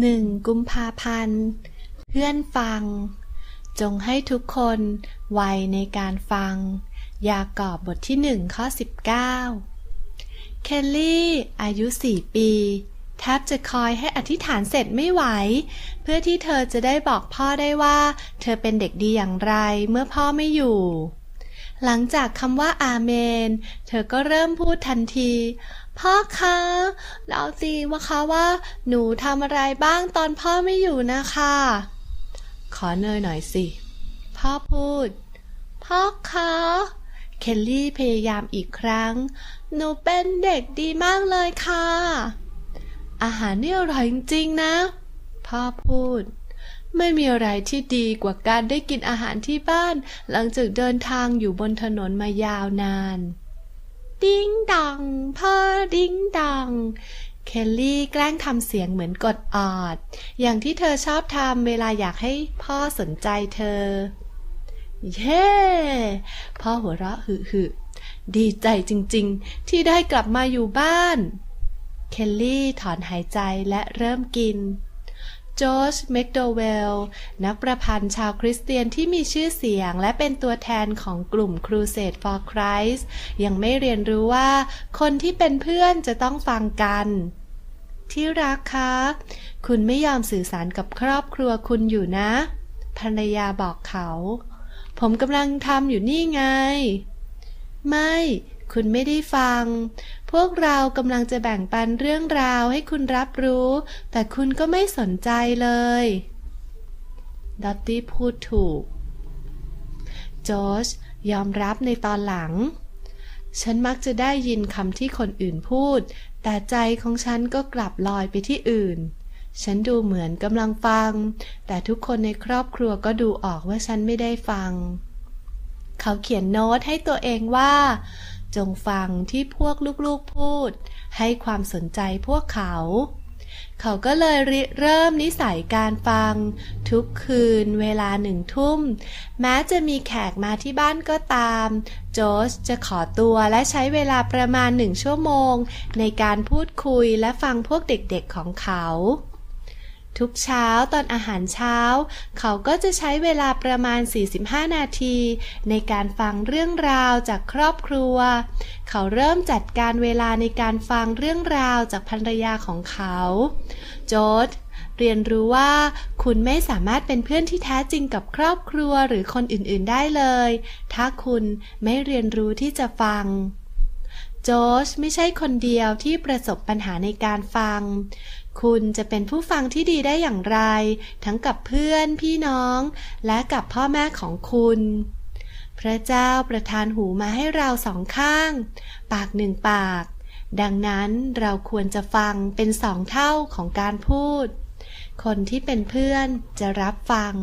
หนึ่งกุมภาพันธ์ เพื่อนฟัง จงให้ทุกคนไวในการฟัง ยากอบบทที่หนึ่งข้อสิบเก้าเคลลี่ อายุสี่ปีแทบจะคอยให้อธิษฐานเสร็จไม่ไหว เพื่อที่เธอจะได้บอกพ่อได้ว่า เธอเป็นเด็กดีอย่างไรเมื่อพ่อไม่อยู่ หลังจากคำว่าอาเมน เธอก็เริ่มพูดทันที พ่อคะเล่าสิว่าคะว่า หนูทำอะไรบ้างตอนพ่อไม่อยู่นะคะ ขอเนยหน่อยสิ พ่อพูด พ่อคะเคลลี่พยายามอีกครั้ง หนูเป็นเด็กดีมากเลยค่ะ อาหารนี่อร่อยจริงๆนะ พ่อพูด ไม่มีอะไรที่ดีกว่าการได้กินอาหารที่บ้าน หลังจากเดินทางอยู่บนถนนมายาวนาน ดิ้งดังพ่อดิ้งดัง เคลลี่แกล้งทำเสียงเหมือนกดออด อย่างที่เธอชอบทำเวลาอยากให้พ่อสนใจเธอ เย้ พ่อหัวเราะหึหึดีใจจริงๆ ที่ได้กลับมาอยู่บ้าน เคลลี่ถอนหายใจและเริ่มกิน จอร์จแมคโดเวล นักประพันธ์ชาวคริสเตียนที่มีชื่อเสียงและเป็นตัวแทนของกลุ่ม Crusade for Christ ยังไม่เรียนรู้ว่า คนที่เป็นเพื่อนจะต้องฟังกัน ที่รักคะ คุณไม่ยอมสื่อสารกับครอบครัวคุณอยู่นะ ภรรยาบอกเขา ผมกำลังทำอยู่นี่ไง ไม่ คุณไม่ได้ฟัง พวกเรากำลังจะแบ่งปันเรื่องราวให้คุณรับรู้ แต่คุณก็ไม่สนใจเลยดอตตี้พูดถูก จอร์จยอมรับในตอนหลัง ฉันมักจะได้ยินคำที่คนอื่นพูด แต่ใจของฉันก็กลับลอยไปที่อื่นฉันดูเหมือนกำลังฟัง แต่ทุกคนในครอบครัวก็ดูออกว่าฉันไม่ได้ฟัง เขาเขียนโน้ตให้ตัวเองว่า จงฟังที่พวกลูกๆพูด ให้ความสนใจพวกเขา เขาก็เลยริเริ่มนิสัยการฟัง ทุกคืนเวลาหนึ่งทุ่ม แม้จะมีแขกมาที่บ้านก็ตาม โจสจะขอตัวและใช้เวลาประมาณหนึ่งชั่วโมง ในการพูดคุยและฟังพวกเด็กๆของเขา ทุกเช้าตอนอาหารเช้า เขาก็จะใช้เวลาประมาณ 45 นาที ในการฟังเรื่องราวจากครอบครัว เขาเริ่มจัดการเวลาในการฟังเรื่องราวจากภรรยาของเขา โจทเรียนรู้ว่าคุณไม่สามารถเป็นเพื่อนที่แท้จริงกับครอบครัวหรือคนอื่นๆได้เลย ถ้าคุณไม่เรียนรู้ที่จะฟัง จชไม่ใช่คนเดียวที่ประสบปัญหาในการฟัง คุณจะเป็นผู้ฟังที่ดีได้อย่างไร ทั้งกับเพื่อนพี่น้อง และกับพ่อแม่ของคุณ พระเจ้าประทานหูมาให้เราสองข้าง ปากหนึ่งปาก ดังนั้นเราควรจะฟังเป็นสองเท่าของการพูด คนที่เป็นเพื่อนจะรับฟัง